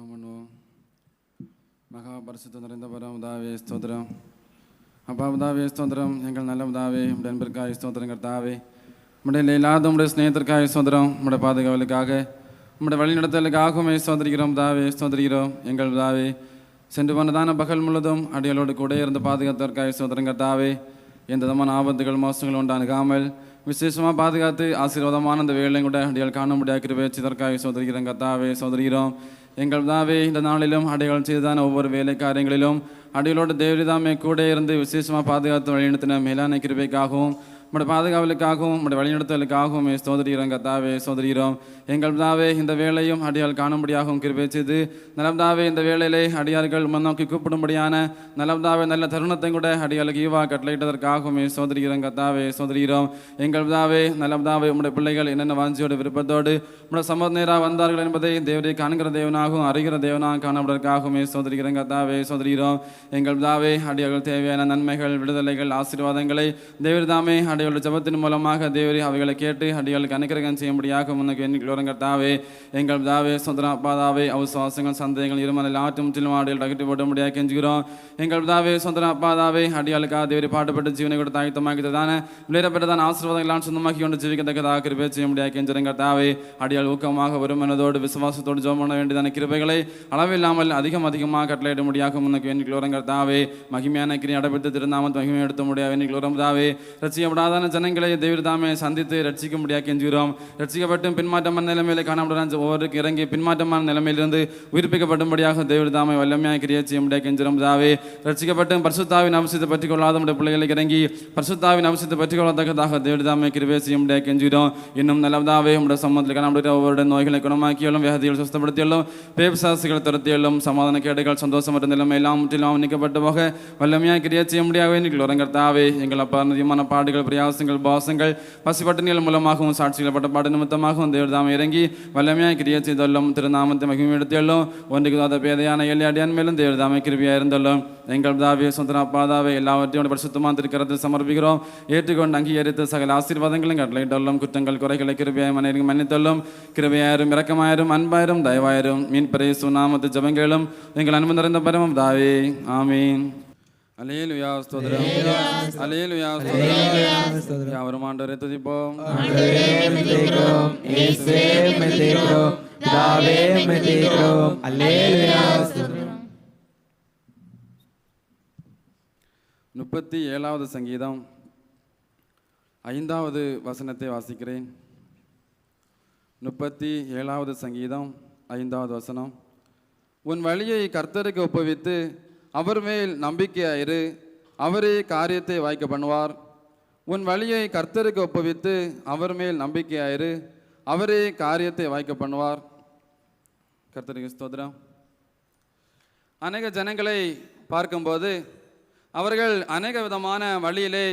ஜெபம் பண்ணுவோம் மகா பரிசுத்த நிறைந்த உதாவே ஸ்தோத்திரம் அப்பா உதாவே ஸ்தோத்திரம் எங்கள் நல்ல உதாவே உடைய அன்பிற்காக ஸ்தோத்திரம் கர்த்தாவே உடைய இல்லாத உடைய ஸ்நேகத்திற்காக ஸ்தோத்திரம் உடைய பாதுகாவலுக்காக உடைய வழிநடத்தலுக்காகவும் ஸ்தோத்திரிக்கிறோம் உதாவே ஸ்தோத்திரிக்கிறோம் எங்கள் உதாவே சென்று போனதான பகல் முழுதும் அடிகளோடு கூட இருந்து பாதுகாத்ததற்காக ஸ்தோத்திரம் கர்த்தாவே எந்த விதமான ஆபத்துகள் மோசங்கள் உண்டாகாமல் விசேஷமாக பாதுகாத்து ஆசீர்வாதமான அந்த வேலையும் கூட அடியால் காண முடியாது முடியாத கிருபேச்சிதற்காக சோதரிக்கிறோம் கத்தாவே சோதரிக்கிறோம் எங்கள் தாவே இந்த நாளிலும் அடையாளம் செய்ததான ஒவ்வொரு வேலை காரியங்களிலும் அடிகளோடு தேவரிதாமே கூட இருந்து விசேஷமாக பாதுகாத்து வழிநடத்தின மேலான கிருபைக்காகவும் நம்முடைய பாதுகாவலுக்காகவும் நம்முடைய வழிநடத்தலுக்காகவும் சோதரிகிறோம் கத்தாவே சோதரிகிறோம் எங்கள் தாவே இந்த வேலையும் அடியால் காணும்படியாகவும் கிருபை செய்து நலம்தாவே இந்த வேலையிலே அடியார்கள் முன்னோக்கி கூப்பிடும்படியான நலம்தாவே நல்ல தருணத்தை கூட அடியாளுக்கு ஈவா கட்டளையிட்டதற்காகவும் சோதரிகிறோம் கத்தாவே சோதரிகிறோம் எங்கள் தாவே நலம்தாவே உம்முடைய பிள்ளைகள் என்னென்ன வாஞ்சியோட விருப்பத்தோடு உம்முடைய சமூக நேராக வந்தார்கள் என்பதை தேவரை காண்கிற தேவனாகவும் அறிகிற தேவனாக காணப்படுவதற்காகவும் சோதரிகிறோம் கத்தாவே சோதரிகிறோம் எங்கள் தாவே அடியார்கள் தேவையான நன்மைகள் விடுதலைகள் ஆசீர்வாதங்களை தேவர்தாமே அடி அடியோட ஜபத்தின் மூலமாக தேவரி அவைகளை கேட்டு அடியாளுக்கு அனுக்கிரகம் செய்யும்படியாக முன்னுக்கு எண்ணிக்கொள்ளும் கர்த்தாவே. எங்கள் தாவே சுந்தரப்பாதாவே அவசுவாசங்கள் சந்தேகங்கள் இருமலை ஆற்று முற்றிலும் ஆடியில் அகற்றி போட கெஞ்சுகிறோம். எங்கள் தாவே சுந்தரப்பாதாவே அப்பாதாவே அடியாளுக்காக தேவரி பாடுபட்டு ஜீவனை கூட தாய்த்தமாக்கிட்டதான விளையாடப்பட்டதான ஆசீர்வாதங்களாம் சொந்தமாக்கி கொண்டு ஜீவிக்கத்தக்கதாக கிருபை செய்ய முடியாது கெஞ்சுறேன் கர்த்தாவே. அடியால் ஊக்கமாக வரும் மனதோடு விசுவாசத்தோடு ஜோம் பண்ண வேண்டியதான கிருபைகளை அளவில்லாமல் அதிகம் அதிகமாக கட்டளையிட முடியாக முன்னுக்கு எண்ணிக்கொள்ளும் கர்த்தாவே. மகிமையான கிரி அடைபிடித்து திருந்தாமல் மகிமை எடுத்த முடியாது எண்ணிக்கொள்ளும் தாவே ரசிக்கப்படாதான ஜனங்களை தேவர் தாமே சந்தித்து ரட்சிக்க முடியாது கெஞ்சுகிறோம். ரட்சிக்கப்பட்டும் பின்மாற்றமான நிலைமையில காணப்படுறான் ஒவ்வொருக்கு இறங்கி பின்மாற்றமான நிலைமையிலிருந்து உயிர்ப்பிக்கப்படும்படியாக தேவர் தாமே வல்லமையாக கிரியை செய்ய முடியாது கெஞ்சுகிறோம். தாவே ரட்சிக்கப்பட்டும் பரிசுத்தாவின் அவசியத்தை பற்றி கொள்ளாத நம்முடைய பிள்ளைகளுக்கு இறங்கி பரிசுத்தாவின் அவசியத்தை பற்றி கொள்ளத்தக்கதாக தேவர் தாமே கிருபை செய்ய முடியாது கெஞ்சுகிறோம். இன்னும் நல்லதாவே நம்முடைய சம்மத்தில் காணப்படுகிற ஒவ்வொரு நோய்களை குணமாக்கியாலும் வியாதிகள் சுத்தப்படுத்தியாலும் பேபிசாசிகளை துரத்தியாலும் சமாதான கேடுகள் சந்தோஷம் மற்றும் நிலைமை எல்லாம் முற்றிலும் நீக்கப்பட்டு போக வல்லமையாக கிரியை செய்ய முடியாது எங்கள் உரங்கர்த்தாவே எங்கள் அப்பா நிதியமான பாடுகள் பிரியா பாசங்கள் பசிப்பட்டணிகள் மூலமாகவும் சாட்சிகள் பட்ட பாடு நிமித்தமாகவும் தேவதாம இறங்கி வல்லமையாக கிரியை செய்தல்லும் திருநாமத்தை மகிமை எடுத்துள்ளோம். ஒன்றுக்கு தாத பேதையான எல்லையாடியான் மேலும் தேவதாமை கிருபியாக இருந்தல்லும் எங்கள் தாவே சொந்தன அப்பாதாவே எல்லாவற்றையும் பரிசுத்தமாக திருக்கரத்தில் சமர்ப்பிக்கிறோம். ஏற்றுக்கொண்டு அங்கீகரித்து சகல ஆசீர்வாதங்களும் கட்டளையிட்டுள்ளோம். குற்றங்கள் குறைகளை கிருபியாய் மனைவி மன்னித்துள்ளோம். கிருபையாயிரும் இரக்கமாயிரும் அன்பாயிரும் தயவாயிரும். மீன் பரை சுனாமத்து ஜபங்களும் எங்கள் அன்பு நிறைந்த பரமம் தாவே ஆமீன். யாவரும் ஆண்டவரை துதிப்போம். முப்பத்தி ஏழாவது சங்கீதம். ஐந்தாவது வசனத்தை வாசிக்கிறேன். முப்பத்தி ஏழாவது சங்கீதம் ஐந்தாவது வசனம். உன் வழியை கர்த்தருக்கு ஒப்புவித்து அவர் மேல் நம்பிக்கையாயிரு அவரே காரியத்தை வாய்க்க பண்ணுவார். உன் வழியை கர்த்தருக்கு ஒப்புவித்து அவர் மேல் நம்பிக்கையாயிரு அவரே காரியத்தை வாய்க்க பண்ணுவார். கர்த்தருக்கு ஸ்தோத்திரம். அநேக ஜனங்களை பார்க்கும்போது அவர்கள் அநேக விதமான வழியிலே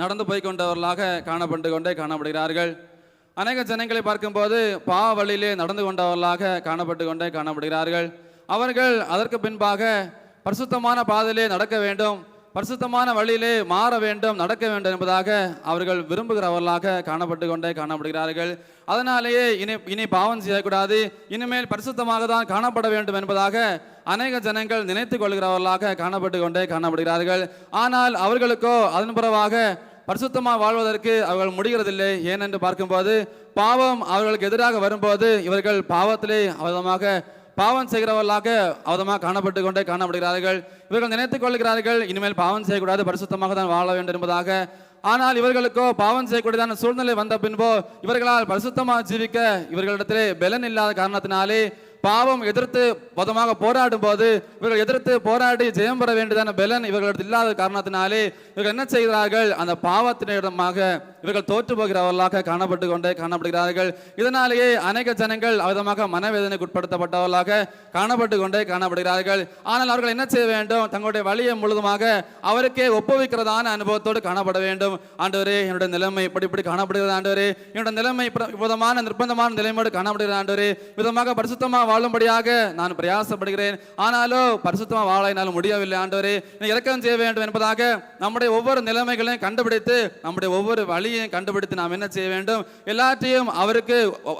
நடந்து போய் கொண்டவர்களாக காணப்பட்டு கொண்டே காணப்படுகிறார்கள். அநேக ஜனங்களை பார்க்கும்போது பா வழியிலே நடந்து கொண்டவர்களாக காணப்பட்டு கொண்டே காணப்படுகிறார்கள். அவர்கள் அதற்கு பின்பாக பரிசுத்தமான பாதையிலே நடக்க வேண்டும். பரிசுத்தமான வழியிலே மாற வேண்டும் நடக்க வேண்டும் என்பதாக அவர்கள் விரும்புகிறவர்களாக காணப்பட்டு கொண்டே காணப்படுகிறார்கள். அதனாலேயே இனி இனி பாவம் செய்யக்கூடாது. இனிமேல் பரிசுத்தமாக தான் காணப்பட வேண்டும் என்பதாக அநேக ஜனங்கள் நினைத்து கொள்கிறவர்களாக காணப்பட்டு கொண்டே காணப்படுகிறார்கள். ஆனால் அவர்களுக்கோ அதன் பிறவாக பரிசுத்தமாக வாழ்வதற்கு அவர்கள் முடிகிறதில்லை. ஏனென்று பார்க்கும்போது பாவம் அவர்களுக்கு எதிராக வரும்போது இவர்கள் பாவத்திலே அவதமாக பாவம் செய்கிறவர்களாக அவதமாக காணப்பட்டு கொண்டே காணப்படுகிறார்கள். இவர்கள் நினைத்துக் கொள்கிறார்கள் இனிமேல் பாவம் செய்யக்கூடாது பரிசுத்தமாக தான் வாழ வேண்டும் என்பதாக. ஆனால் இவர்களுக்கோ பாவம் செய்யக்கூடியதான சூழ்நிலை வந்த பின்போ இவர்களால் பரிசுத்தமாக ஜீவிக்க இவர்களிடத்திலே பலன் இல்லாத காரணத்தினாலே பாவம் எதிர்த்து பதமாக போராடும் போது இவர்கள் எதிர்த்து போராடி ஜெயம் பெற வேண்டியதான பலன் இவர்களிடத்தில் இல்லாத காரணத்தினாலே இவர்கள் என்ன செய்கிறார்கள்? அந்த பாவத்தினிடமாக இவர்கள் தோற்று போகிறவர்களாக காணப்பட்டு கொண்டே காணப்படுகிறார்கள். இதனாலேயே அநேக ஜனங்கள் விதமாக மனவேதனைக்கு உட்படுத்தப்பட்டவர்களாக காணப்பட்டு கொண்டே காணப்படுகிறார்கள். ஆனால் அவர்கள் என்ன செய்ய வேண்டும்? தங்களுடைய வழியை முழுதுமாக அவருக்கே ஒப்புவிக்கிறதான அனுபவத்தோடு காணப்பட வேண்டும். ஆண்டவரே என்னுடைய நிலைமை இப்படி இப்படி காணப்படுகிறது. ஆண்டவரே என்னுடைய நிலைமை விதமான நிர்பந்தமான நிலைமையோடு காணப்படுகிறது. ஆண்டவரே விதமாக பரிசுத்தமாக வாழும்படியாக நான் பிரயாசப்படுகிறேன். ஆனாலும் பரிசுத்தமாக வாழ என்னால் முடியவில்லை. ஆண்டவரே இறக்கம் செய்ய வேண்டும் என்பதாக நம்முடைய ஒவ்வொரு நிலைமைகளையும் கண்டுபிடித்து நம்முடைய ஒவ்வொரு வழி வழியையும் கண்டுபிடித்து நாம் என்ன செய்ய வேண்டும்? எல்லாற்றையும் அவருக்கு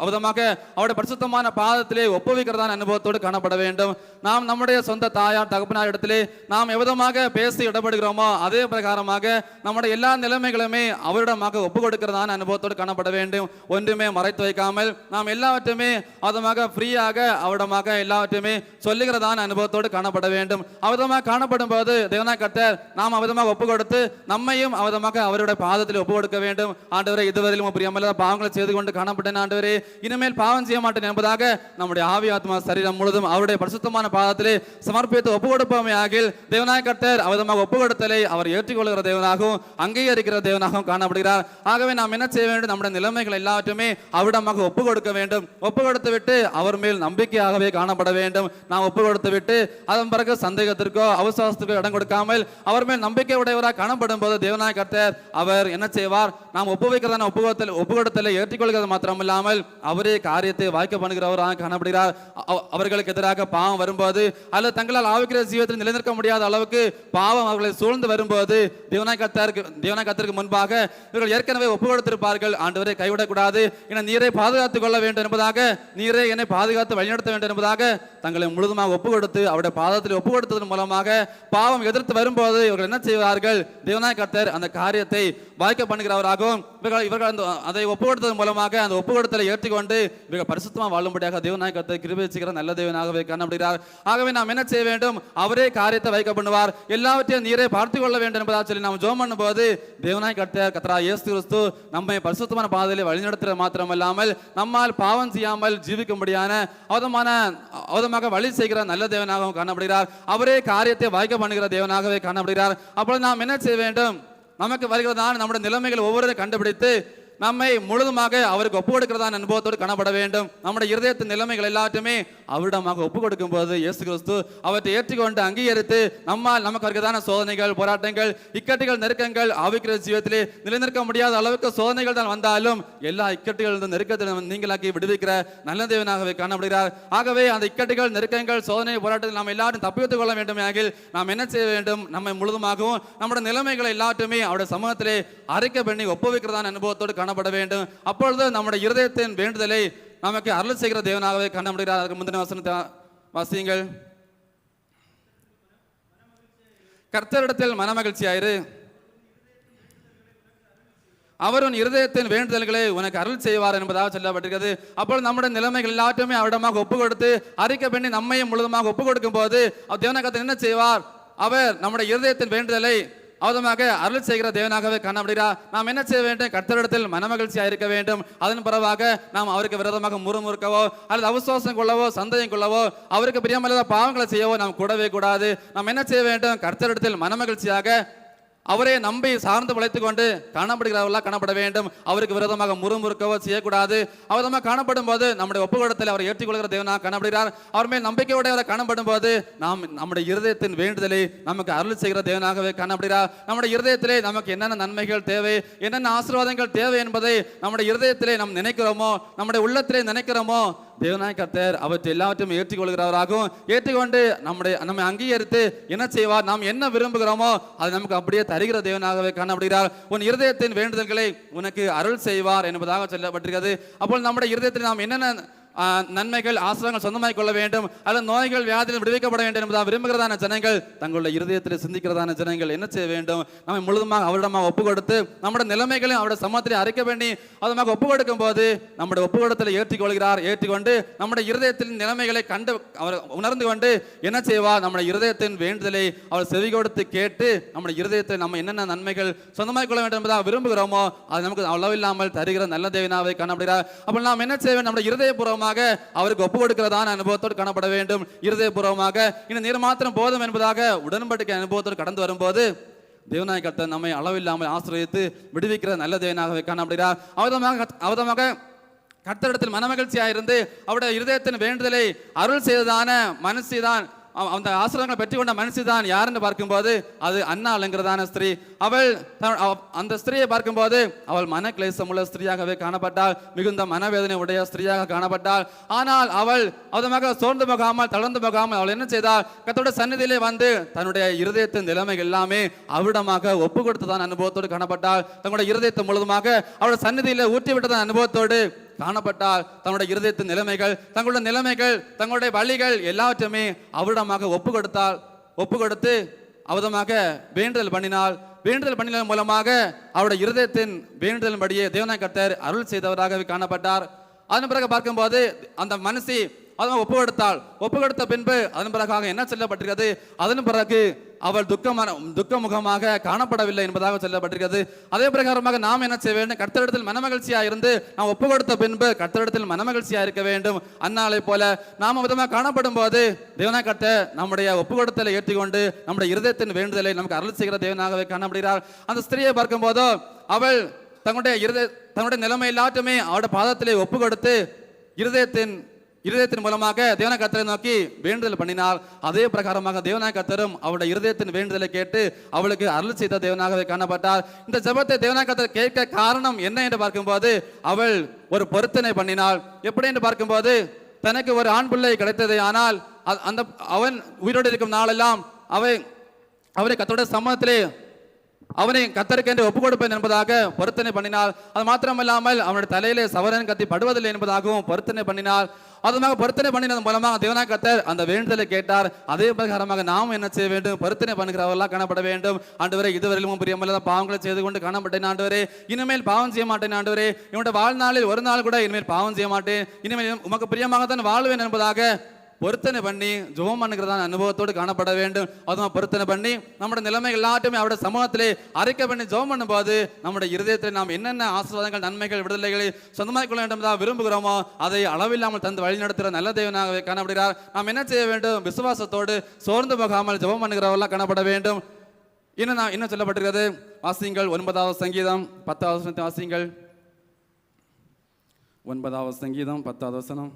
விதமாக அவருடைய பரிசுத்தமான பாதத்திலே ஒப்புவிக்கிறதான அனுபவத்தோடு காணப்பட வேண்டும். நாம் நம்முடைய சொந்த தாயார் தகப்பனார் இடத்திலே நாம் எவ்விதமாக பேசி இடப்படுகிறோமோ அதே பிரகாரமாக நம்முடைய எல்லா நிலைமைகளுமே அவரிடமாக ஒப்பு கொடுக்கிறதான அனுபவத்தோடு காணப்பட வேண்டும். ஒன்றுமே மறைத்து வைக்காமல் நாம் எல்லாவற்றையுமே அதமாக ஃப்ரீயாக அவரிடமாக எல்லாவற்றையுமே சொல்லுகிறதான அனுபவத்தோடு காணப்பட வேண்டும். அவதமாக காணப்படும் போது தேவனா கர்த்தர் நாம் அவதமாக ஒப்பு கொடுத்து நம்மையும் அவதமாக அவருடைய பாதத்தில் ஒப்பு கொடுக்க வேண்டும். ஆண்டவரே இதுவரையிலும் பிரியமல்ல பாவங்களை செய்து கொண்டு காணப்பட்டேன் ஆண்டவரே. இனிமேல் பாவம் செய்ய மாட்டேன் என்பதாக நம்முடைய ஆவி ஆத்மா சரீரம் முழுதும் அவருடைய பரிசுத்தமான பாதத்திலே சமர்ப்பித்து ஒப்பு கொடுப்போமே ஆகில் தேவனாய கர்த்தர் அவதமாக ஒப்பு கொடுத்தலை அவர் ஏற்றுக்கொள்கிற தேவனாகவும் அங்கீகரிக்கிற தேவனாகவும் காணப்படுகிறார். ஆகவே நாம் என்ன செய்ய வேண்டும்? நம்முடைய நிலைமைகள் எல்லாவற்றுமே அவரிடமாக ஒப்பு கொடுக்க வேண்டும். ஒப்பு கொடுத்து விட்டு அவர் மேல் நம்பிக்கையாகவே காணப்பட வேண்டும். நாம் ஒப்பு கொடுத்து விட்டு அதன் பிறகு சந்தேகத்திற்கோ அவசாசத்திற்கோ இடம் கொடுக்காமல் அவர் மேல் நம்பிக்கை உடையவராக காணப்படும் போது தேவனாய கர்த்தர் அவர் என்ன செய்வார்? நாம் ஒப்பு வைக்கிறதான ஒப்பு ஏற்றிக்கொள்கிறது மாத்திரமில்லாமல் அவரே காரியத்தை வாய்க்க பண்ணுகிறவராக காணப்படுகிறார். அவர்களுக்கு எதிராக பாவம் வரும்போது அல்லது தங்களால் ஆவிக்கிற ஜீவத்தில் நிலைநிற்க முடியாத அளவுக்கு பாவம் அவர்களை சூழ்ந்து வரும்போது தேவனாய் கத்தருக்கு முன்பாக இவர்கள் ஏற்கனவே ஒப்பு கொடுத்திருப்பார்கள் ஆண்டவரை கைவிடக்கூடாது. என நீரை பாதுகாத்துக் கொள்ள வேண்டும் என்பதாக நீரை என்னை பாதுகாத்து வழிநடத்த வேண்டும் என்பதாக தங்களை முழுதுமாக ஒப்பு கொடுத்து அவருடைய பாதத்தில் ஒப்பு கொடுத்ததன் மூலமாக பாவம் எதிர்த்து வரும்போது இவர்கள் என்ன செய்வார்கள்? தேவனாய் கர்த்தர் அந்த காரியத்தை வாய்க்க பண்ணுகிறவராகவும் இவர்கள் இவர்கள் அந்த அதை ஒப்பு கொடுத்ததன் மூலமாக அந்த ஒப்பு கொடுத்தலை ஏற்றுக்கொண்டு இவர்கள் பரிசுத்தமாக வாழும்படியாக தேவனாய் கர்த்தர் நல்ல தேவனாகவே காணப்படுகிறார் ஆகவே நாம் என்ன செய்ய வேண்டும்? அவரே காரியத்தை வைக்க பண்ணுவார் எல்லாவற்றையும் நீரே பார்த்து கொள்ள வேண்டும் என்பதாக சொல்லி நாம் ஜோம் பண்ணும்போது தேவனாய் கத்ரா கத்தரா இயேசு கிறிஸ்து நம்மை பரிசுத்தமான பாதையிலே வழிநடத்துகிற மாத்திரமல்லாமல் நம்மால் பாவம் செய்யாமல் ஜீவிக்கும்படியான அவதமான அவதமாக வழி செய்கிற நல்ல தேவனாகவும் காணப்படுகிறார். அவரே காரியத்தை வாய்க்க பண்ணுகிற தேவனாகவே காணப்படுகிறார். அப்பொழுது நாம் என்ன செய்ய வேண்டும்? நமக்கு வருகிறதான நம்முடைய நிலைமைகள் ஒவ்வொரு கண்டுபிடித்து நம்மை முழுதுமாக அவருக்கு ஒப்பு கொடுக்கிறதான அனுபவத்தோடு காணப்பட வேண்டும். நம்முடைய இருதயத்தின் நிலைமைகள் எல்லாத்தையுமே அவரிடமாக ஒப்பு கொடுக்கும் போது இயேசு கிறிஸ்து அவற்றை ஏற்றுக்கொண்டு அங்கீகரித்து நம்மால் நமக்கு வருகிறதான சோதனைகள் போராட்டங்கள் இக்கட்டுகள் நெருக்கங்கள் ஆவிக்கிற ஜீவத்திலே நிலைநிற்க முடியாத அளவுக்கு சோதனைகள் தான் வந்தாலும் எல்லா இக்கட்டுகளிலிருந்து நெருக்கத்தில் நீங்களாக்கி விடுவிக்கிற நல்ல தேவனாகவே காணப்படுகிறார். ஆகவே அந்த இக்கட்டுகள் நெருக்கங்கள் சோதனை போராட்டத்தில் நாம் எல்லாரும் தப்பித்துக் கொள்ள வேண்டும் ஆகில் நாம் என்ன செய்ய வேண்டும்? நம்மை முழுதுமாகவும் நம்முடைய நிலைமைகளை எல்லாட்டுமே அவருடைய சமூகத்திலே அரைக்க பண்ணி ஒப்புவிக்கிறதான அனுபவத்தோடு காணப்பட வேண்டும். அப்பொழுது நம்முடைய இருதயத்தின் வேண்டுதலை நமக்கு அருள் செய்கிற தேவனாகவே காணப்படுகிறார் அதற்கு முந்தின வசனத்தை வாசியுங்கள். கர்த்தரிடத்தில் மனமகிழ்ச்சியாயிரு அவர் உன் இருதயத்தின் வேண்டுதல்களை உனக்கு அருள் செய்வார் என்பதாக சொல்லப்பட்டிருக்கிறது. அப்பொழுது நம்முடைய நிலைமைகள் எல்லாத்தையுமே அவரிடமாக ஒப்பு கொடுத்து அறிக்கை பண்ணி நம்மையும் முழுதுமாக ஒப்பு கொடுக்கும் போது அவர் தேவனகத்தை என்ன செய்வார்? அவர் நம்முடைய இருதயத்தின் வேண்டுதலை அவதமாக அருள் செய்கிற தேவனாகவே காணப்படுகிறார் நாம் என்ன செய்ய வேண்டும்? கர்த்தரிடத்தில் மனமகிழ்ச்சியாக இருக்க வேண்டும். அதன் பிறவாக நாம் அவருக்கு விரோதமாக முறுமுறுக்கவோ அல்லது அவசுவாசம் கொள்ளவோ சந்தேகம் கொள்ளவோ அவருக்கு பிரியமில்லாத பாவங்களை செய்யவோ நாம் கூடவே கூடாது. நாம் என்ன செய்ய வேண்டும்? கர்த்தரிடத்தில் மனமகிழ்ச்சியாக அவரே நம்பி சார்ந்து வளைத்து கொண்டு காணப்படுகிறவர்களாக காணப்பட வேண்டும். அவருக்கு விரோதமாக முறுமுறுக்கவோ செய்யக்கூடாது. அவதமாக காணப்படும் போது நம்முடைய ஒப்புக்கூடத்தில் அவர் ஏற்றுக்கொள்கிற தேவனாக காணப்படுகிறார். அவர் மேல் நம்பிக்கையுடையவரை காணப்படும் போது நாம் நம்முடைய இருதயத்தின் வேண்டுதலை நமக்கு அருள் செய்கிற தேவனாகவே காணப்படுகிறார். நம்முடைய இருதயத்திலே நமக்கு என்னென்ன நன்மைகள் தேவை என்னென்ன ஆசீர்வாதங்கள் தேவை என்பதை நம்முடைய இருதயத்திலே நாம் நினைக்கிறோமோ நம்முடைய உள்ளத்திலே நினைக்கிறோமோ தேவனாய் கத்தர் அவற்றை எல்லாவற்றையும் ஏற்றுக்கொள்கிறவராகவும் ஏற்றுக்கொண்டு நம்முடைய நம்மை அங்கீகரித்து என்ன செய்வார் நாம் என்ன விரும்புகிறோமோ அது நமக்கு அப்படியே தருகிற தேவனாகவே காணப்படுகிறார். உன் இருதயத்தின் வேண்டுதல்களை உனக்கு அருள் செய்வார் என்பதாக சொல்லப்பட்டிருக்கிறது. அப்போ நம்முடைய இருதயத்தில் நாம் என்னென்ன நன்மைகள் ஆசிரங்கள் சொந்தமாய் கொள்ள வேண்டும். அல்லது நோய்கள் வியாதிகள் விடுவிக்கப்பட வேண்டும் என்பதாக விரும்புகிறதான ஜனங்கள் தங்களுடைய இருதயத்தில் சிந்திக்கிறதான ஜனங்கள் என்ன செய்ய வேண்டும்? நம்மை முழுதுமாக அவரிடமாக ஒப்பு கொடுத்து நம்முடைய நிலைமைகளையும் அவருடைய சமத்தில் அறிக்க வேண்டி அதமாக ஒப்பு கொடுக்கும் போது நம்முடைய ஒப்பு கொடுத்தலை ஏற்றுக்கொள்கிறார். ஏற்றுக்கொண்டு நம்முடைய இருதயத்தின் நிலைமைகளை கண்டு அவர் உணர்ந்து கொண்டு என்ன செய்வார் நம்முடைய இருதயத்தின் வேண்டுதலை அவர் செவி கொடுத்து கேட்டு நம்முடைய இருதயத்தில் நம்ம என்னென்ன நன்மைகள் சொந்தமாய் கொள்ள வேண்டும் என்பதாக விரும்புகிறோமோ அது நமக்கு அளவில்லாமல் தருகிற நல்ல தேவினாவை காணப்படுகிறார். அப்போ நாம் என்ன செய்வேன் நம்முடைய இருதயபூர்வமாக அவருக்கு ஒப்பு கொடுக்கிறதான அனுபவத்தோடு காணப்பட வேண்டும். இருதயபூர்வமாக இந்த நீர் மாத்திரம் போதும் என்பதாக உடன்படிக்கை அனுபவத்தோடு கடந்து வரும்போது தேவநாய கர்த்தன் நம்மை அளவில்லாமல் ஆசிரியத்து விடுவிக்கிற நல்ல தேவனாகவே காணப்படுகிறார். அவதமாக அவதமாக கர்த்தரிடத்தில் மனமகிழ்ச்சியாக இருந்து அவருடைய இருதயத்தின் வேண்டுதலை அருள் செய்ததான மனசுதான் தான் அவ- அந்த ஆசிரியங்களை பெற்றுக்கொண்ட மனசு தான் யாருன்னு பார்க்கும்போது அது அன்னாளுங்கிறதான ஸ்திரீ. அவள் அவ- அந்த ஸ்திரீயை பார்க்கும்போது அவள் மனக்லேசம் உள்ள ஸ்திரீயாகவே காணப்பட்டாள். மிகுந்த மனவேதனை உடைய ஸ்திரீயாக காணப்பட்டாள். ஆனால் அவள் அதமாக சோர்ந்து போகாமல் தளர்ந்து போகாமல் அவள் என்ன செய்தாள்? கத்தோட சந்நிதியிலே வந்து தன்னுடைய இருதயத்தின் நிலைமை எல்லாமே அவிடமாக ஒப்பு கொடுத்ததான் அனுபவத்தோடு காணப்பட்டாள். தன்னுடைய இருதயத்தை முழுதுமாக அவளுடைய சந்நிதியில ஊற்றி விட்டதான் அனுபவத்தோடு காணப்பட்டால் தன்னுடைய இருதயத்தின் நிலைமைகள் தங்களுடைய நிலைமைகள் தங்களுடைய வழிகள் எல்லாவற்றையுமே அவரிடமாக ஒப்பு கொடுத்தால் ஒப்பு கொடுத்து அவதமாக வேண்டுதல் பண்ணினாள் வேண்டுதல் பண்ணினதன் மூலமாக அவருடைய இருதயத்தின் வேண்டுதல் படியே கர்த்தர் அருள் செய்தவராகவே காணப்பட்டார். அதன் பிறகு பார்க்கும்போது அந்த மனசி அதன் ஒப்பு கொடுத்தாள் ஒப்பு கொடுத்த பின்பு அதன் பிறகாக என்ன சொல்லப்பட்டிருக்கிறது? அதன் பிறகு அவள் துக்கமான துக்கமுகமாக காணப்படவில்லை என்பதாக சொல்லப்பட்டிருக்கிறது. அதே பிரகாரமாக நாம் என்ன செய்ய வேண்டும்? கர்த்தரிடத்தில் மனமகிழ்ச்சியா இருந்து நாம் ஒப்பு கொடுத்த பின்பு கர்த்தரிடத்தில் மனமகிழ்ச்சியா இருக்க வேண்டும். அந்நாளை போல நாம விதமாக காணப்படும் போது தேவனா கட்ட நம்முடைய ஒப்பு கொடுத்தலை ஏற்றிக்கொண்டு நம்முடைய இருதயத்தின் வேண்டுதலை நமக்கு அருள் செய்கிற தேவனாகவே காணப்படுகிறார். அந்த ஸ்திரியை பார்க்கும் போதோ அவள் தங்களுடைய இருத தன்னுடைய நிலைமை எல்லாத்தையுமே அவருடைய பாதத்திலே ஒப்பு கொடுத்து இருதயத்தின் இருதயத்தின் மூலமாக தேவன கத்தரை நோக்கி வேண்டுதல் பண்ணினாள் அதே பிரகாரமாக தேவன கத்தரும் அவருடைய இருதயத்தின் வேண்டுதலை கேட்டு அவளுக்கு அருள் செய்த தேவனாகவே காணப்பட்டார். இந்த ஜபத்தை தேவனாய கத்தர் கேட்க காரணம் என்ன என்று பார்க்கும்போது அவள் ஒரு பொருத்தனை பண்ணினாள். எப்படி என்று பார்க்கும்போது தனக்கு ஒரு ஆண் பிள்ளை கிடைத்தது. ஆனால் அ- அந்த அவன் உயிரோடு இருக்கும் நாளெல்லாம் அவை அவரை கத்தோட சம்மதத்திலே அவனை கத்தருக்கென்று ஒப்பு கொடுப்பேன் என்பதாக பொருத்தனை பண்ணினாள். அது மாத்திரமல்லாமல் அவனுடைய தலையிலே சவரன் கத்தி படுவதில்லை என்பதாகவும் பொருத்தனை பண்ணினாள். அதுமாக பொருத்தனை பண்ணினது மூலமாக தேவனா கத்தர் அந்த வேண்டுதலை கேட்டார். அதே பிரகாரமாக நாம் என்ன செய்ய வேண்டும்? பொருத்தனை பண்ணுகிறவர்களாக காணப்பட வேண்டும். ஆண்டவரே இதுவரையிலும் பிரியமில்லாத பாவங்களை செய்து கொண்டு காணப்பட்டேன் ஆண்டவரே. இனிமேல் பாவம் செய்ய மாட்டேன் ஆண்டவரே. என்னுடைய வாழ்நாளில் ஒரு நாள் கூட இனிமேல் பாவம் செய்ய மாட்டேன். இனிமேல் உமக்கு பிரியமாக தான் வாழ்வேன் என்பதாக பொருத்தனை பண்ணி ஜெபம் பண்ணுகிறதான அனுபவத்தோடு காணப்பட வேண்டும். அதுவும் பொருத்தனை பண்ணி நம்முடைய நிலைமைகள் எல்லாத்தையுமே அவருடைய சமூகத்திலே அறிக்கை பண்ணி ஜெபம் பண்ணும்போது நம்முடைய இருதயத்தில் நாம் என்னென்ன ஆசீர்வாதங்கள் நன்மைகள் விடுதலைகளை சொந்தமாக கொள்ள வேண்டும் விரும்புகிறோமோ அதை அளவில்லாமல் தந்து வழி நடத்துகிற நல்ல தேவனாகவே காணப்படுகிறார். நாம் என்ன செய்ய வேண்டும்? விசுவாசத்தோடு சோர்ந்து போகாமல் ஜெபம் பண்ணுகிறவர்களாக காணப்பட வேண்டும். இன்னும் நான் என்ன சொல்லப்பட்டிருக்கிறது வாசியங்கள் ஒன்பதாவது சங்கீதம் பத்தாவது வாசியங்கள் ஒன்பதாவது சங்கீதம் பத்தாவது வசனம்.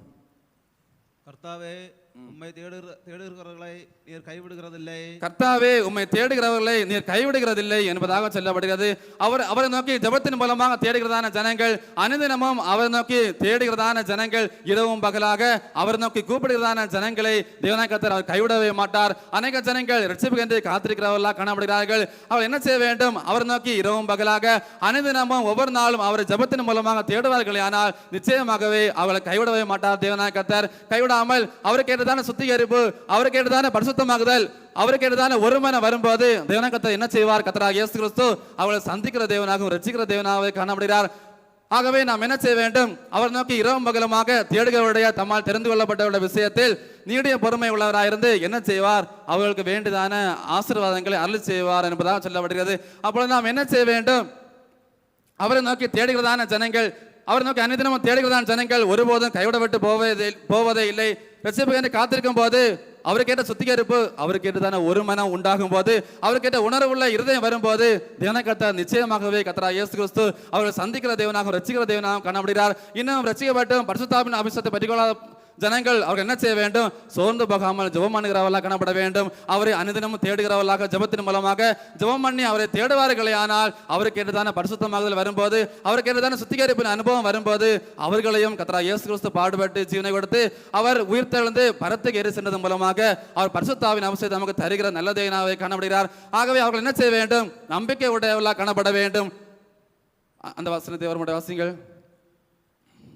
கர்த்தாவே உம்மை தேடுகிற தேடுகிறவர்களை நீர் கைவிடுகிறதில்லை. கர்த்தாவே உம்மை தேடுகிறவர்களை நீர் கைவிடுகிறதில்லை என்பதாக சொல்லப்படுகிறது. அவர் அவரை நோக்கி ஜெபத்தின் மூலமாக தேடுகிறதான ஜனங்கள் அனுதினமும் அவரை நோக்கி தேடுகிறதான ஜனங்கள் இரவும் பகலாக அவர் நோக்கி கூப்பிடுகிறதான ஜனங்களை தேவனாய் கர்த்தர் அவர் கைவிடவே மாட்டார். அநேக ஜனங்கள் ரட்சிப்புக்கென்று காத்திருக்கிறவர்களாக காணப்படுகிறார்கள். அவர் என்ன செய்ய வேண்டும்? அவர் நோக்கி இரவும் பகலாக அனுதினமும் ஒவ்வொரு நாளும் அவர் ஜெபத்தின் மூலமாக தேடுவார்கள் ஆனால் நிச்சயமாகவே அவளை கைவிடவே மாட்டார் தேவனாய் கர்த்தர். கைவிடாமல் அவருக்கு கேட்டதான சுத்திகரிப்பு? அவருக்கு கேட்டதான பரிசுத்தமாகுதல்? அவருக்கு கேட்டதான ஒருமன வரும்போது தேவன கத்தர் என்ன செய்வார்? கத்தராக இயேசு கிறிஸ்து அவளை சந்திக்கிற தேவனாகவும் ரசிக்கிற தேவனாகவே காணப்படுகிறார். ஆகவே நாம் என்ன செய்ய வேண்டும்? அவர் நோக்கி இரவும் பகலமாக தேடுகிறவருடைய தம்மால் தெரிந்து கொள்ளப்பட்டவருடைய விஷயத்தில் நீடிய பொறுமை உள்ளவராயிருந்து என்ன செய்வார்? அவர்களுக்கு வேண்டியதான ஆசீர்வாதங்களை அருள் செய்வார் என்பதாக சொல்லப்படுகிறது. அப்பொழுது நாம் என்ன செய்ய வேண்டும்? அவரை நோக்கி தேடுகிறதான ஜனங்கள் அவர் நோக்கி அனைத்தினமும் தேடுகிறதான ஜனங்கள் ஒருபோதும் கைவிடப்பட்டு போவதே போவதே இல்லை. ரசிப்பு என்று காத்திருக்கும் போது அவருக்கேற்ற சுத்திகரிப்பு அவருக்கேற்றதான ஒரு மனம் உண்டாகும் போது அவருக்கேற்ற உணர்வுள்ள இருதயம் வரும்போது தேவனக்கர்த்தர் நிச்சயமாகவே கத்தரா இயேசு கிறிஸ்து அவர்கள் சந்திக்கிற தேவனாகவும் ரசிக்கிற தேவனாகவும் காணப்படுகிறார் இன்னும் ரசிக்கப்பட்டும் பரிசுத்தாபின் அபிஷத்தை பற்றிக்கொள்ளாத ஜனங்கள் அவர்கள் என்ன செய்ய வேண்டும்? சோர்ந்து போகாமல் ஜெபம் பண்ணுகிறவர்களாக காணப்பட வேண்டும். அவரை அனுதினமும் தேடுகிறவர்களாக ஜெபத்தின் மூலமாக ஜெபம் பண்ணி அவரை தேடுவார்களே ஆனால் அவருக்கு ஏற்றதான பரிசுத்தமாகுதல் வரும்போது அவருக்கு ஏற்றதான சுத்திகரிப்பின் அனுபவம் வரும்போது அவர்களையும் கத்தரா இயேசு கிறிஸ்து பாடுபட்டு ஜீவனை கொடுத்து அவர் உயிர்த்தெழுந்து பரத்துக்கு ஏறி சென்றதன் மூலமாக அவர் பரிசுத்தாவின் அவசியத்தை நமக்கு தருகிற நல்ல தேவனாகவே காணப்படுகிறார். ஆகவே அவர்கள் என்ன செய்ய வேண்டும்? நம்பிக்கை உடையவர்களாக காணப்பட வேண்டும். அந்த வசனத்தை அவர்களுடைய வாசிங்கள்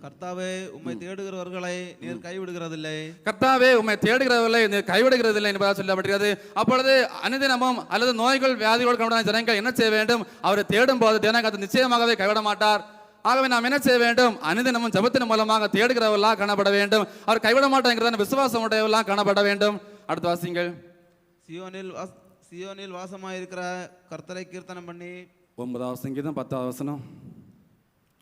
கர்த்தாவே உம்மை தேடுகிறவர்களை நீர் கைவிடுகிறதில்லை. கர்த்தாவே உம்மை தேடுகிறவர்களை நீர் கைவிடுகிறதில்லை என்பதாக சொல்லப்படுகிறது அப்பொழுது அனுதினமும் அல்லது நோய்கள் வியாதிகள் கொண்ட ஜனங்கள் என்ன செய்ய வேண்டும்? அவரை தேடும் போது தேவனாக நிச்சயமாகவே கைவிட மாட்டார் ஆகவே நாம் என்ன செய்ய வேண்டும்? அனுதினமும் ஜபத்தின் மூலமாக தேடுகிறவர்களாக காணப்பட வேண்டும். அவர் கைவிட மாட்டேங்கிறதான விசுவாசம் உடையவர்களாக காணப்பட வேண்டும். அடுத்த வாசிங்கள் சியோனில் சியோனில் வாசமாயிருக்கிற கர்த்தரை கீர்த்தனம் பண்ணி. ஒன்பதாவது சங்கீதம் பத்தாவது வசனம்.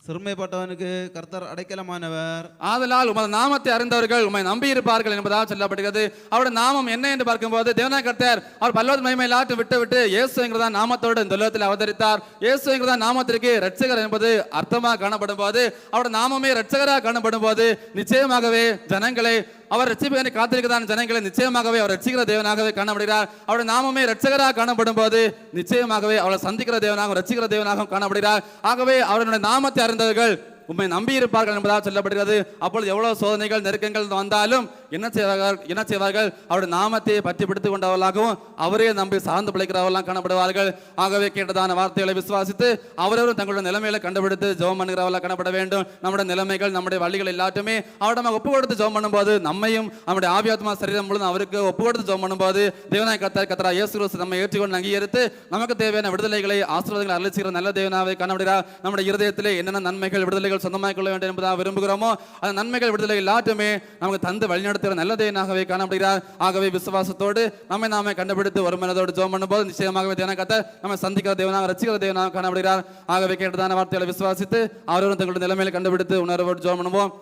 சிறுமைப்பட்டவனுக்கு கர்த்தர் அடைக்கலமானவர். ஆதலால் உமது நாமத்தை அறிந்தவர்கள் உம்மை நம்பி இருப்பார்கள் என்பதாக சொல்லப்படுகிறது. அவருடைய நாமம் என்ன என்று பார்க்கும்போது தேவனா கர்த்தர் அவர் பல்லவத் மகிமை லாட்டு விட்டு விட்டு இயேசுங்கிறதா நாமத்தோடு இந்த உலகத்தில் அவதரித்தார். இயேசுங்கிறதா நாமத்திற்கு ரட்சகர் என்பது அர்த்தமாக காணப்படும் போது அவருடைய நாமமே ரட்சகராக காணப்படும் போது நிச்சயமாகவே ஜனங்களை அவர் ரட்சிப்பதனை காத்திருக்கிறான் ஜனங்களை நிச்சயமாகவே அவர் ரட்சிக்கிற தேவனாகவே காணப்படுகிறார். அவருடைய நாமமே ரட்சகராக காணப்படும் போது நிச்சயமாகவே அவளை சந்திக்கிற தேவனாகவும் ரட்சிக்கிற தேவனாகவும் காணப்படுகிறார். ஆகவே அவருடைய நாமத்தை அறிந்தவர்கள் உண்மை நம்பி இருப்பார்கள் என்பதாக சொல்லப்படுகிறது. அப்பொழுது எவ்வளவு சோதனைகள் நெருக்கங்கள் வந்தாலும் என்ன செய்வார்கள்? என்ன செய்வார்கள்? அவருடைய நாமத்தை பற்றி பிடித்துக் கொண்டவர்களாகவும் அவரே நம்பி சார்ந்து பிழைக்கிறவர்களாக காணப்படுவார்கள். ஆகவே கேட்டதான வார்த்தைகளை விசுவாசித்து அவரவரும் தங்களுடைய நிலைமைகளை கண்டுபிடித்து ஜெபம் பண்ணுகிறவர்களாக காணப்பட வேண்டும். நம்முடைய நிலைமைகள் நம்முடைய வழிகள் எல்லாட்டுமே அவரிடம் ஒப்பு கொடுத்து ஜெபம் பண்ணும்போது நம்மையும் நம்முடைய ஆவியாத்மா சரீரம் முழுவதும் அவருக்கு ஒப்பு கொடுத்து ஜெபம் பண்ணும்போது தேவநாய கத்தர் கத்தரா இயேசு கிறிஸ்து நம்ம ஏற்றுக்கொண்டு அங்கீகரித்து நமக்கு தேவையான விடுதலைகளை ஆசீர்வாதங்களை அழைச்சிக்கிற நல்ல தேவனாவை காணப்படுகிறார். நம்முடைய இருதயத்திலே என்னென்ன நன்மைகள் விடுதலைகள் சொந்தமாக கொள்ள வேண்டும் என்பதாக விரும்புகிறோமோ அந்த நன்மைகள் விடுதலை எல்லாத்துமே நமக்கு தந்து வழிநடத்துகிற நல்ல தேவனாகவே காணப்படுகிறார். ஆகவே விசுவாசத்தோடு நம்மை நாமே கண்டுபிடித்து ஒரு மனதோடு ஜோம் பண்ணும்போது நிச்சயமாகவே தேவன கத்த நம்ம சந்திக்கிற தேவனாக ரசிக்கிற தேவனாக காணப்படுகிறார். ஆகவே கேட்டதான வார்த்தைகளை விசுவாசித்து அவரவரும் தங்களுடைய நிலைமையில கண்டுபிடித்து உணர்வோடு ஜோம் பண்ணுவோம்.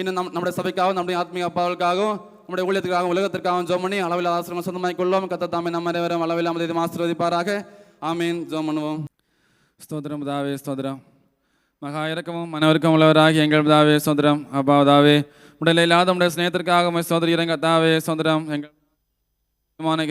இன்னும் நம் நம்முடைய சபைக்காகவும் நம்முடைய ஆத்மீக அப்பாவுக்காகவும் நம்முடைய ஊழியத்துக்காகவும் உலகத்திற்காகவும் ஜோம் பண்ணி அளவில் ஆசிரமம் சொந்தமாக கொள்வோம். கத்த தாமே நம்ம அனைவரும் அளவில்லாமல் இதை ஆசீர்வதிப்பாராக. ஆமீன். ஜோம் பண்ணுவோம். ஸ்தோத்திரம் தாவே ஸ்தோத்திரம். மகா இறக்கமும் மனவருக்கம் உள்ளவராகி எங்கள் பிதாவே ஸ்தோத்திரம் அப்பாவதாவே. பிதாவே உடலை இல்லாத உடைய ஸ்நேகத்திற்காக சோதரி இறங்கத்தாவே ஸ்தோத்திரம் எங்கள் மான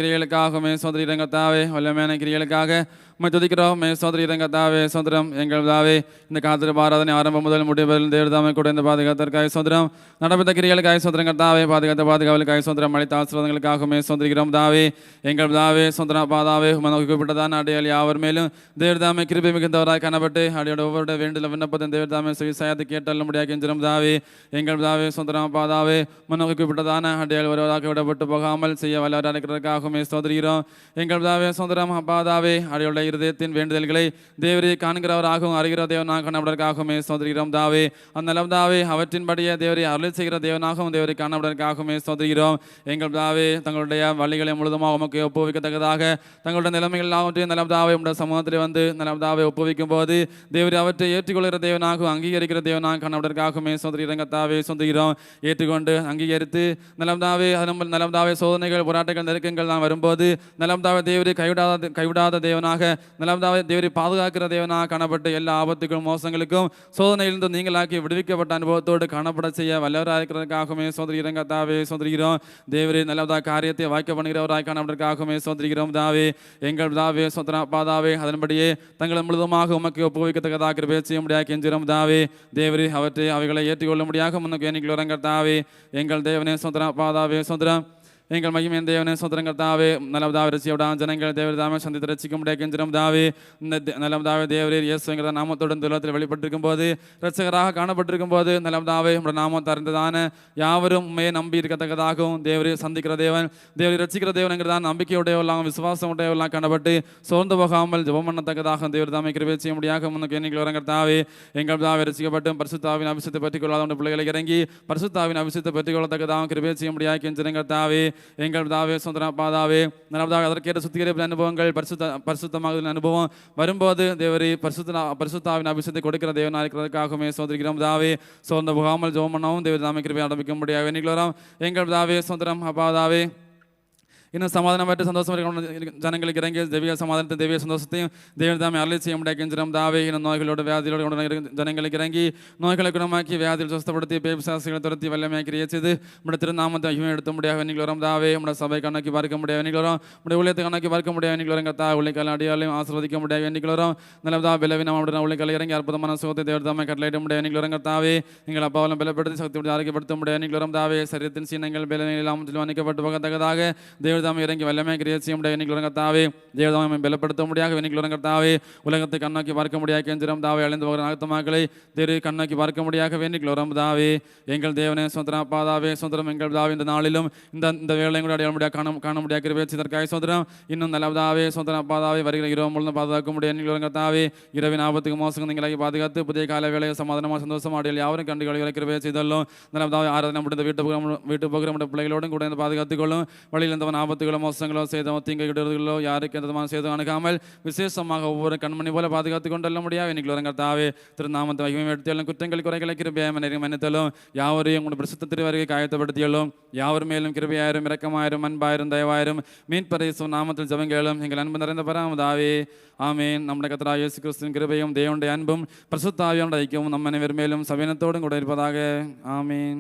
சோதரி இறங்கத்தாவே வல்லமையான கிரியைகளுக்காக உம்மை துதிக்கிறோம். மே சோதரி இறங்கத்தாவே சோதரம் எங்கள் தாவே இந்த காத்திர பாராதனை ஆரம்பம் முதல் முடிவில் தேவதாமை கூட இந்த பாதுகாத்திற்காக சோதரம். நடப்பித்த கிரிகளுக்காக சோதரம் கத்தாவே பாதுகாத்த பாதுகாவலுக்காக சோதரம் அளித்த ஆசீர்வாதங்களுக்காகவுமே சோதரிக்கிறோம் தாவே எங்கள் தாவே சோதரா பாதாவே உமக்கு கூப்பிட்டதான அடையாளி யாவர் மேலும் தேவதாமை கிருபி மிகுந்தவராக காணப்பட்டு அடியோட ஒவ்வொரு வேண்டிய விண்ணப்பத்தை தேவதாமை சுவிசாயத்தை கேட்டல்ல முடியாக கெஞ்சிரும் தாவே எங்கள் தாவே சோதரா பாதாவே மனோக்கு குறிப்பிட்டதான அடையாளி வருவதாக விடப்பட்டு போகாமல் செய்ய வல்லவராக இருக்கிறதுக்காகவுமே சோதரிகிறோம் எங்கள் தாவே சோதரம் பாதாவே அடையோட இருதயத்தின் வேண்டுதல்களை தேவரை காண்கிறவராகவும் அறிகிற தேவனாக காணப்படுவதற்காகவுமே சோதரிகிறோம் தாவே அந்த நலம் தாவே அவற்றின்படியே தேவரை அருள் செய்கிற தேவனாகவும் தேவரை காணப்படுவதற்காகவுமே சோதரிகிறோம் எங்கள் தாவே தங்களுடைய வழிகளை முழுதுமாக உமக்கு ஒப்புவிக்கத்தக்கதாக தங்களுடைய நிலைமைகள் எல்லாவற்றையும் நலம் உடைய சமூகத்தில் வந்து நலம்தாவை ஒப்புவிக்கும் போது தேவரை அவற்றை ஏற்றுக்கொள்கிற தேவனாகவும் அங்கீகரிக்கிற தேவனாக காணப்படுவதற்காகவுமே சோதரிகிறங்க தாவே சொந்துகிறோம் ஏற்றுக்கொண்டு அங்கீகரித்து நலம்தாவே நலம் சோதனைகள் போராட்டங்கள் நெருக்கங்கள் தான் வரும்போது நலம்தாவை தேவரை கைவிடாத கைவிடாத தேவனாக நலம் தேவரி பாதுகாக்கிற தேவனாக காணப்பட்டு எல்லா ஆபத்துக்கும் மோசங்களுக்கும் சோதனையிலிருந்து நீங்களாக்கி விடுவிக்கப்பட்ட அனுபவத்தோடு காணப்பட செய்ய வல்லவராக இருக்கிறதுக்காகவுமே சோதரி இறங்க சோதரிகிறோம் தேவரே நல்லதா காரியத்தை வாய்க்க பண்ணுகிறவராய் காணப்படுறதுக்காகவுமே சோதரிகிறோம் தாவே எங்கள் தாவே சோதரா பாதாவே அதன்படியே தங்களை முழுதுமாக உமக்கு ஒப்புவிக்கத்தக்கதாக கிருபை செய்ய முடியாது கெஞ்சிரும் தாவே தேவரே அவற்றை அவைகளை ஏற்றுக்கொள்ள முடியாக முன்னுக்கு எண்ணிக்கொள்ள இறங்க தாவே எங்கள் தேவனே சோதரா பாதாவே சோதரம் எங்கள் மகிமையின் தேவனே சுதரங்கள் தாவே நலவதாவே ரசியவிடாம் ஜனங்கள் தேவர் தாமே சந்தித்து ரசிக்க கெஞ்சிரம் தாவே இந்த நலவதாவே தேவரீர் இயேசுங்கிற நாமத்துடன் துலத்தில் வெளிப்பட்டிருக்கும் போது ரட்சகராக காணப்பட்டிருக்கும் போது நலவதாவே உங்களோட நாமம் தரந்ததான யாவரும் உண்மையை நம்பி இருக்கத்தக்கதாகவும் தேவரை சந்திக்கிற தேவன் தேவரை ரசிக்கிற தேவனுங்கிறதான் நம்பிக்கையுடையவெல்லாம் விசுவாசம் உடையவெல்லாம் காணப்பட்டு சோர்ந்து போகாமல் ஜபம் பண்ணத்தக்கதாக தேவர் தாமே கிருபை செய்ய முடியாக முன்னுக்கு எண்ணிக்கை வரங்கள் தாவே எங்கள் தாவே ரசிக்கப்பட்டு பரிசுத்தாவின் அபிஷத்தை பற்றி கொள்ளாத பிள்ளைகளை இறங்கி பரிசுத்தாவின் அபிஷத்தை பற்றி கொள்ளத்தக்கதாகவும் கிருபை செய்ய முடியாது தாவே எங்கள் தாவே சுந்தர பாதாவே நல்லதாக அதற்கேற்ற சுத்திகரிப்பு அனுபவங்கள் பரிசுத்த பரிசுத்தமாக அனுபவம் வரும்போது தேவரி பரிசுத்த பரிசுத்தாவின் அபிஷத்தை கொடுக்கிற தேவனாக இருக்கிறதுக்காகவே சோதரிக்கிறோம். தாவே சோர்ந்த புகாமல் ஜோம் பண்ணவும் தேவ கிருபை ஆரம்பிக்க முடியாது எங்கள் தாவே சுந்தரம் அபாதாவே இன்னும் சமாதானமற்ற சந்தோஷம் இருக்கிற ஜனங்களுக்கு இறங்கி தெய்வீக சமாதானத்தை தெய்வீக சந்தோஷத்தையும் தேவன் தாமே அருளை செய்ய முடியாது கெஞ்சிரம் தாவே இன்னும் நோய்களோட வியாதிகளோட கொண்டு இருக்கிற ஜனங்களுக்கு இறங்கி நோய்களை குணமாக்கி வியாதியில் சுஸ்தப்படுத்தி பேபிசாசிகளை துரத்தி வல்லமையாக்கி செய்து உடைய திருநாமத்தை மகிமை எடுத்த முடியாது வெண்ணிகளோரம் தாவே உடைய சபை கணக்கி பார்க்க முடியாது வெண்ணிகளோரம் உடைய ஊழியத்தை கணக்கி பார்க்க முடியாது வெண்ணிகளோரம் கத்தா உழைக்கால அடியாலையும் ஆசிர்வதிக்க முடியாது வெண்ணிகளோரம் நல்லதா விளைவினம் அவருடைய உழைக்கால இறங்கி அற்புதமான சுகத்தை தேவர் தாமே கட்டளையிட முடியாது வெண்ணிகளோரம் கத்தாவே எங்கள் அப்பாவெல்லாம் பலப்படுத்தி சக்தி ஆரோக்கியப்படுத்த முடியாது வெண்ணிகளோரம் தாவே சரீரத்தின் சீனங்கள் பலனை எல்லாம் அணிக்கப்பட்டு போகத்தக்கதாக தேவர் தாமே இறங்கி வல்லமை கிரியை செய்ய முடியாது. இன்னைக்கு உலகத்தாவே தேவதாமை பலப்படுத்த முடியாது. இன்னைக்கு உலகத்தாவே உலகத்தை கண்ணோக்கி பார்க்க முடியாது. கெஞ்சிரம் தாவை அழிந்து போகிற ஆகத்தமாக்களை திரு கண்ணோக்கி பார்க்க முடியாக வேண்டிக் உரம் தாவே எங்கள் தேவனே சுந்தரம் பாதாவே சுந்தரம் எங்கள் தாவே இந்த நாளிலும் இந்த இந்த வேலையும் கூட அடையாள முடியாது காண காண முடியாது. கிருபை இதற்காக சுந்தரம் இன்னும் நல்லதாவே சுந்தரம் பாதாவே வருகிற இரவு முழுதும் பாதுகாக்க முடியாது. இன்னைக்கு உலகத்தாவே இரவின் ஆபத்துக்கு மோசங்க நீங்களாகி பாதுகாத்து புதிய கால வேலையை சமாதானமாக சந்தோஷமாக அடையாள யாவரும் கண்டு கழிவுகளை கிருபை செய்தாலும் நல்லதாவே ஆராதனை முடிந்த வீட்டு போகிற வீட்டு போகிற நம்முடைய பிள்ளைகளோடும் கூட இருந்து பாதுகாத்துக் கொள்ளும். வழியில் இருந்தவன் ஆபத்துகளோ மோசங்களோ சேதமோ தீங்கு கிடுதலோ யாருக்கு எந்த விதமான சேதம் அணுகாமல் விசேஷமாக ஒவ்வொரு கண்மணி போல பாதுகாத்து கொண்டல்ல முடியாது இன்னைக்கு வரங்கள் தாவே திருநாமத்தை மகிமை எடுத்தியாலும் குற்றங்கள் குறைகளை கிருபியாம நிறைய மன்னித்தலும் யாவரையும் உங்களுடைய பிரசுத்த திருவருகை காயத்தப்படுத்தியாலும் யாவர் மேலும் கிருபியாயிரும் இரக்கமாயிரும் அன்பாயிரும் தயவாயிரும் மீன் பரிசு நாமத்தில் ஜபங்களும் எங்கள் அன்பு நிறைந்த பராமதாவே ஆமேன் നമ്മുടെ കർത്താവ് യേശു ക്രിസ്തുവിൻ കൃപയും ദൈവന്റെ അൻപും പ്രസുത്താവിയുടെ ഐക്യവും നമ്മനെ മേലും സവിനത്തോടും കൂടെ ഇരുപ്പതാകെ ആമേൻ